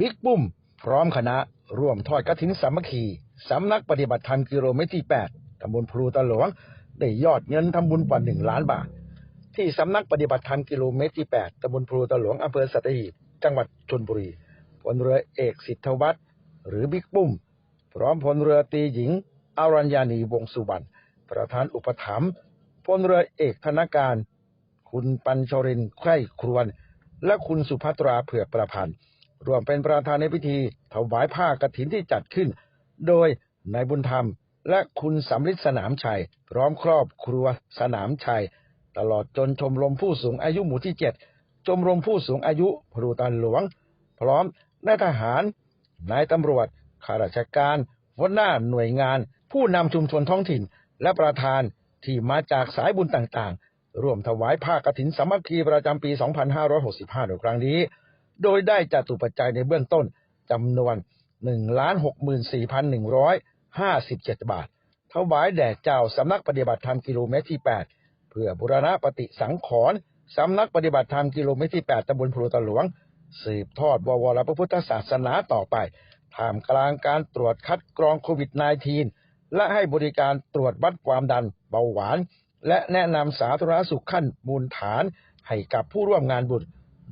บิ๊กปุ้ม พร้อมคณะ ร่วมทอดกฐินสามัคคีสำนักปฏิบัติธรรมกิโลเมตรที่ 8ตำบลพลูตะหลวง ได้ยอดเงินทำบุญกว่า 1 ล้านบาท ที่สำนักปฏิบัติธรรมกิโลเมตรที่ 8ตำบลพลูตะหลวงอำเภอสัตหีบ จังหวัดชลบุรีพลเรือเอกสิทธวัฒน์หรือบิ๊กปุ้ม พร้อมพลเรือตีหญิง อารัญญานีวงสุวรรณประธานอุปถัมภ์พลเรือเอกธนการ คุณปัญชรินไคร่ครวน และคุณสุภัตราเผือกประพันธ์ รวมเป็นประธานในพิธีถวายผ้ากฐินที่จัดขึ้น โดยนายบุญธรรม และคุณสำริดสนามชัย พร้อมครอบครัวสนามชัย ตลอดจนชมรมผู้สูงอายุหมู่ที่เจ็ดชมรมผู้สูงอายุพลูตันหลวง พร้อมนายทหารนายตำรวจข้าราชการหัวหน้าหน่วยงาน ผู้นำชุมชนท้องถิ่น และประธานที่มาจากสายบุญต่างๆ ร่วมถวายผ้ากฐินสามัคคีประจำปี 2565 ในครั้งนี้ โดยได้จัตุปัจจัยในเบื้องต้นจำนวน 164,157 บาทถวายแด่เจ้าสำนักปฏิบัติธรรมกิโลเมตรที่ 8 เพื่อบุรณะปฏิสังขรณ์สำนักปฏิบัติธรรมกิโลเมตรที่ 8ตำบลพลูตะหลวง สืบทอดววรพระพุทธศาสนาต่อไปท่ามกลางการตรวจคัดกรองโควิด -19 และให้บริการตรวจวัดความดันเบาหวาน และแนะนำสาธารณสุขขั้นมูลฐานให้กับผู้ร่วมงานบุญ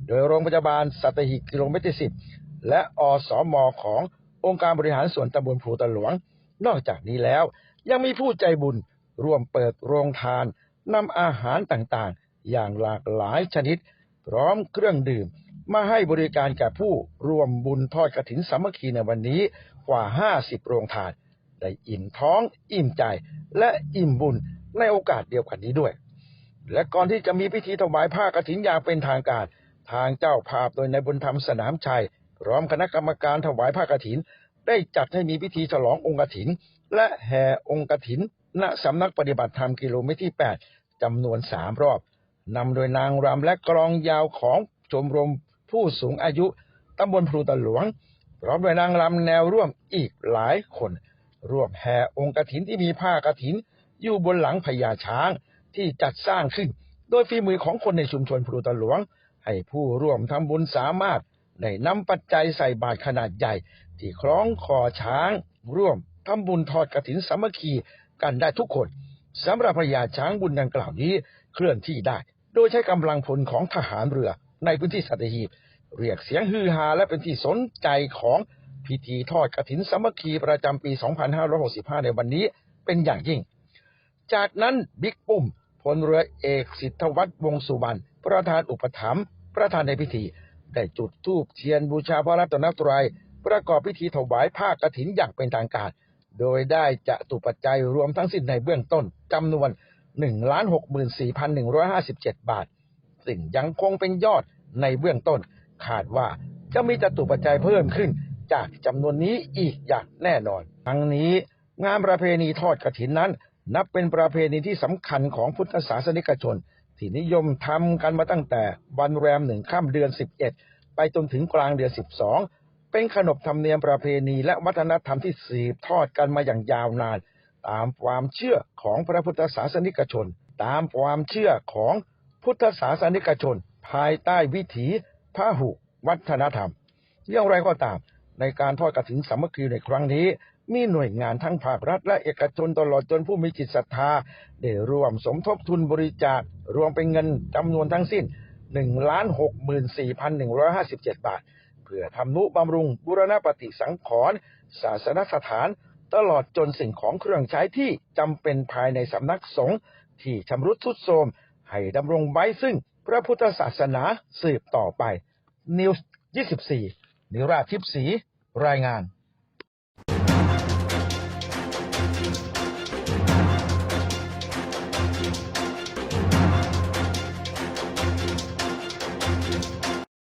โดยโรงพยาบาลสัตหีบกิโลเมตรที่10และอสมขององค์การบริหารส่วนตำบลพลูตะหลวง นอกจากนี้แล้ว ยังมีผู้ใจบุญร่วมเปิดโรงทานนำอาหารต่างๆ อย่างหลากหลายชนิด พร้อมเครื่องดื่ม มาให้บริการแก่ผู้ร่วมบุญทอดกฐินสามัคคีในวันนี้กว่า 50 โรงทาน ได้อิ่มท้องอิ่มใจและอิ่มบุญในโอกาสเดียวกันนี้ด้วย และก่อนที่จะมีพิธีถวายผ้ากฐินอย่างเป็นทางการ ทางเจ้าภาพโดยนายบุญธรรมสนามชัยพร้อมคณะกรรมการถวายผ้ากฐิน ได้จัดให้มีพิธีฉลององค์กฐิน และแห่องค์กฐิน ณสำนักปฏิบัติธรรมกิโลเมตรที่ 8จำนวนสามรอบนำโดยนางรำและกลองยาวของชมรมผู้สูงอายุตำบลพลูตะหลวง พร้อมด้วยนางรำแนวร่วมอีกหลายคน ร่วมแห่องค์กฐินที่มีผ้ากฐิน อยู่บนหลังพญาช้างที่จัดสร้างขึ้น โดยฝีมือของคนในชุมชนพลูตะหลวง ให้ผู้ร่วมทำบุญสามารถได้นำปัจจัยใส่บาตรขนาดใหญ่ ที่คล้องคอช้าง ร่วมทำบุญทอดกฐินสามัคคีกันได้ทุกคนสำหรับพญาช้างบุญดังกล่าวนี้เคลื่อนที่ได้ โดยใช้กำลังพลของทหารเรือในพื้นที่สัตหีบ เรียกเสียงฮือฮาและเป็นที่สนใจของพิธีทอดกฐินสามัคคีประจำปี 2565 ในวันนี้เป็นอย่างยิ่ง จากนั้นบิ๊กปุ้มพลเรือเอกสิทธวัฒน์วงสุวรรณ ประธานอุปถัมภ์ประธานในพิธี ได้จุดธูปเทียนบูชาพระรัตนตรัย ประกอบพิธีถวายผ้ากฐินอย่างเป็นทางการ โดยได้จะตุปัจจัยรวมทั้งสิ้นในเบื้องต้นจำนวน 164,157 บาท ซึ่งยังคงเป็นยอดในเบื้องต้น คาดว่าจะมีจตุปัจจัยเพิ่มขึ้น จากจำนวนนี้อีกอย่างแน่นอน ทั้งนี้งานประเพณีทอดกฐินนั้น นับเป็นประเพณีที่สำคัญของพุทธศาสนิกชน ที่นิยมทำกันมาตั้งแต่วันแรมหนึ่งข้ามเดือน 11 ไปจนถึงกลางเดือน 12 เป็นขนบธรรมเนียมประเพณีและวัฒนธรรมที่สืบทอดกันมาอย่างยาวนาน ตามความเชื่อของพระพุทธศาสนิกชน ตามความเชื่อของพุทธศาสนิกชน ภายใต้วิถีพหุวัฒนธรรมอย่างไรก็ตามในการทอดกฐินสามัคคีในครั้งนี้ มีหน่วยงานทั้งภาครัฐและเอกชนตลอดจนผู้มีจิตศรัทธา ได้ร่วมสมทบทุนบริจาครวมเป็นเงินจำนวนทั้งสิ้น 1,64,157 บาท เพื่อทำนุบำรุงบุรณปฏิสังขรณ์ศาสนสถาน ตลอดจนสิ่งของเครื่องใช้ที่จำเป็นภายในสำนักสงฆ์ที่ชำรุดทรุดโทรมให้ดำรงไว้ซึ่งพระพุทธศาสนาสืบต่อไป นิวส์ 24 นิราธิปศรีรายงาน